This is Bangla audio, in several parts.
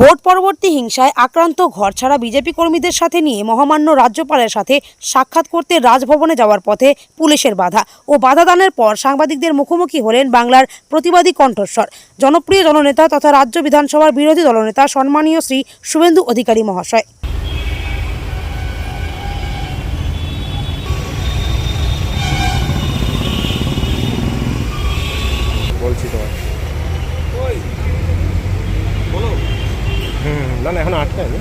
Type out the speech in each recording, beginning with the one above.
ভোট পরবর্তী হিংসায় আক্রান্ত, ঘর ছাড়া বিজেপি কর্মীদের সাথে নিয়ে মহামান্য রাজ্যপালের সাথে সাক্ষাৎ করতে রাজভবনে যাওয়ার পথে পুলিশের বাধা ও বাধা দানের পর সাংবাদিকদের মুখোমুখি হলেন বাংলার প্রতিবাদী কণ্ঠস্বর। জনপ্রিয় জননেতা তথা রাজ্য বিধানসভার বিরোধী দলনেতা, সম্মানীয় শ্রী শুভেন্দু অধিকারী মহাশয়। না না এখন আটকায়নি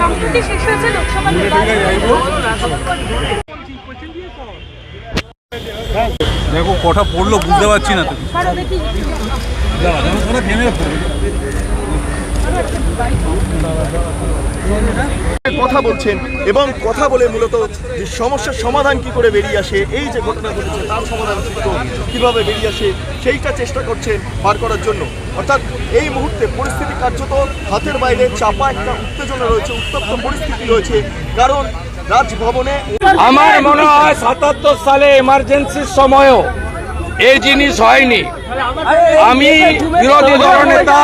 সম্প্রতি শেষ হয়েছে লোকসভা দেখো কটা পড়ল বুঝতে পারছি না তো। দেখি। কথা বলছেন এবং কথা বলে মূলত যে সমস্যার সমাধান কি করে বেরিয়ে আসে, এই যে ঘটনা ঘটেছে, তার সমাধান সূত্র কীভাবে বেরিয়ে আসে, সেইটা চেষ্টা করছেন বার করার জন্য। অর্থাৎ এই মুহূর্তে পরিস্থিতি কার্যত হাতের বাইরে চাপা একটা উত্তেজনা রয়েছে, উত্তপ্ত পরিস্থিতি রয়েছে, কারণ রাজভবনে আমার মনে হয় সাতাত্তর সালে এমার্জেন্সির সময়ও এই জিনিস হয়নি। আমি বিরোধী দলনেতা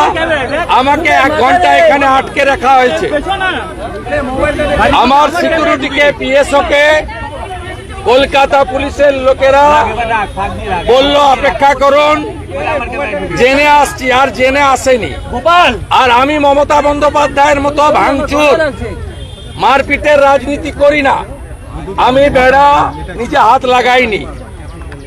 আমাকে এক ঘণ্টা এখানে আটকে রাখা হয়েছে। আমার সিকিউরিটিকে পিএসও কে কলকাতা পুলিশের লোকেরা বলল অপেক্ষা করুন। জেনে আসছি আর জেনে আসেনি। আর আমি মমতা বন্দ্যোপাধ্যায়ের মতো ভাঙচুর মারপিটের রাজনীতি করি না। আমি বেড়া নিজে হাত লাগাইনি।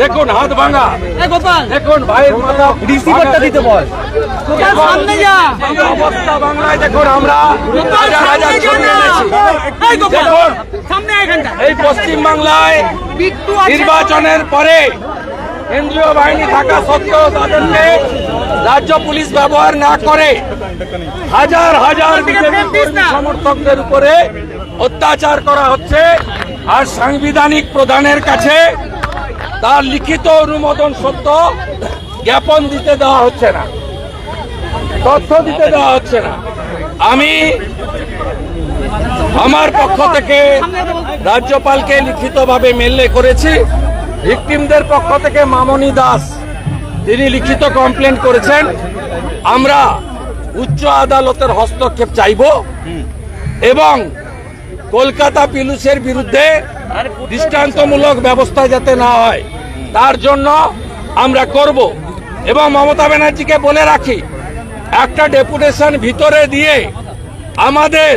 দেখুন হাত ভাঙা। দেখুন ভাইয়ের মাথা রিসিভারটা দিতে বল। সামনে যা। অবস্থা বাংলায় দেখুন আমরা। হাজার হাজার দেখুন। এই পশ্চিম বাংলায় নির্বাচনের পরে কেন্দ্রীয় বাহিনী থাকা সত্ত্বেও তাদেরকে রাজ্য পুলিশ ব্যবহার না করে হাজার হাজার বিজেপি সমর্থকদের উপরে অত্যাচার করা হচ্ছে। আর সাংবিধানিক প্রধানের কাছে তার লিখিত অনুমোদন সত্য জ্ঞাপন দিতে দেওয়া হচ্ছে না। তথ্য দিতে দেওয়া হচ্ছে না। আমি আমার পক্ষ থেকে রাজ্যপালকে লিখিতভাবে মেলে করেছি। ভিকটিমদের পক্ষ থেকে মামনি দাস, তিনি লিখিত কমপ্লেন করেছেন। আমরা উচ্চ আদালতের হস্তক্ষেপ চাইব এবং কলকাতা পিলুসের বিরুদ্ধে দৃষ্টান্তমূলক ব্যবস্থা যাতে না হয়, তার জন্য আমরা করব। এবং মমতা ব্যানার্জিকে বলে রাখি, একটা ডেপুটেশন ভিতরে দিয়ে আমাদের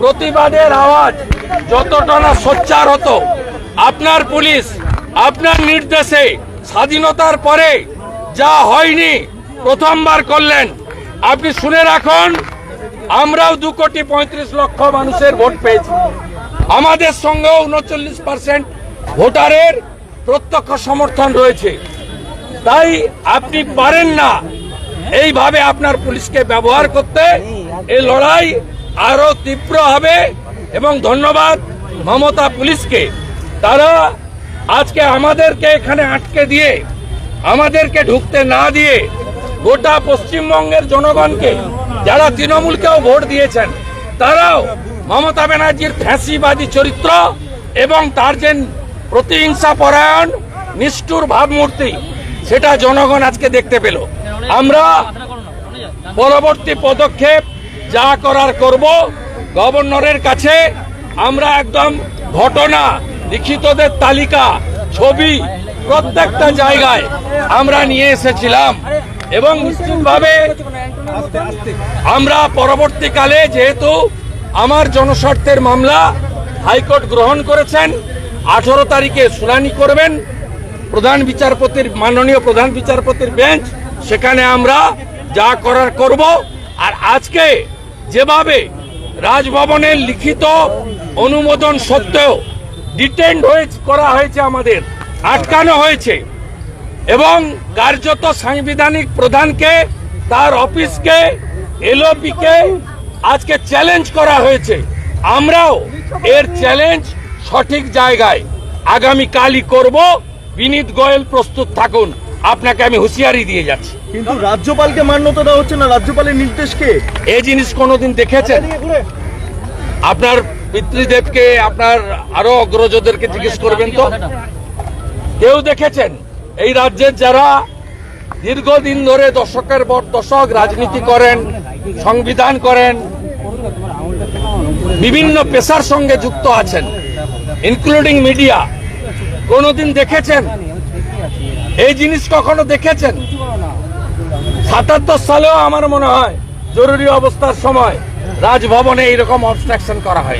প্রতিবাদের আওয়াজ যতটা না সোচ্চার হতো, আপনার পুলিশ, আপনার নির্দেশে স্বাধীনতার পরে যা হয়নি প্রথমবার করলেন, আপনি শুনে রাখুন। আমরাও দু কোটি পঁয়ত্রিশ লক্ষ মানুষের ভোট পেয়েছি। আমাদের সঙ্গেও উনচল্লিশ পার্সেন্ট ভোটারের প্রত্যক্ষ সমর্থন রয়েছে। তাই আপনি পারেন না এইভাবে আপনার পুলিশকে ব্যবহার করতে। এই লড়াই আরও তীব্র হবে এবং ধন্যবাদ মমতা পুলিশকে। তারা আজকে আমাদেরকে এখানে আটকে দিয়ে, আমাদেরকে ঢুকতে না দিয়ে গোটা পশ্চিমবঙ্গের জনগণকে যারা তৃণমূলকেও ভোট দিয়েছেন, তারাও মমতা ব্যানার্জির ফ্যাসিবাদী চরিত্র এবং তার যে প্রতিহিংসা পরায়ণ, নিষ্ঠুর ভাবমূর্তি, সেটা জনগণ আজকে দেখতে পেল। আমরা পরবর্তী পদক্ষেপ যা করার করব, গভর্নরের কাছে আমরা একদম ঘটনা, লিখিতদের তালিকা, ছবি, প্রত্যেকটা জায়গায় আমরা নিয়ে এসেছিলাম। এবং নিশ্চিতভাবে আমরা পরবর্তীকালে যেহেতু আমার জনস্বার্থের মামলা হাইকোর্ট গ্রহণ করেছেন, আঠারো তারিখে শুনানি করবেন, প্রধান বিচারপতির, মাননীয় প্রধান বিচারপতির বেঞ্চ, সেখানে আমরা যা করার করব। আর আজকে যেভাবে রাজভবনের লিখিত অনুমোদন সত্ত্বেও ডিটেন্ড হয়ে করা হয়েছে আমাদের, আটকানো হয়েছে এবং কার্যত সাংবিধানিক প্রধানকে তার অফিসকে এলওপিকে আজকে চ্যালেঞ্জ করা হয়েছে। আমরাও এর চ্যালেঞ্জ সঠিক জায়গায়। আগামী কালই করব। বিনীত গোয়েল প্রস্তুত থাকুন। আপনাকে আমি হুঁশিয়ারি দিয়ে যাচ্ছি। কিন্তু রাজ্যপালকে মান্যতা দেওয়া হচ্ছে না। রাজ্যপালের নির্দেশকে? এই জিনিস কোনোদিন দেখেছেন? আপনার পিতৃদেবকে আপনার আরও অগ্রজদেরকে জিজ্ঞেস করবেন তো? কেউ দেখেছেন? এই রাজ্যের যারা দীর্ঘদিন ধরে দশকের পর দশক রাজনীতি করেন, সংবিধান করেন, বিভিন্ন পেশার সঙ্গে যুক্ত আছেন ইনক্লুডিং মিডিয়া কোনোদিন দেখেছেন? এই জিনিস কখনো দেখেছেন? সাতাত্তর সালেও আমার মনে হয় জরুরি অবস্থার সময় রাজভবনে এইরকম অবস্ট্রাকশন করা হয়।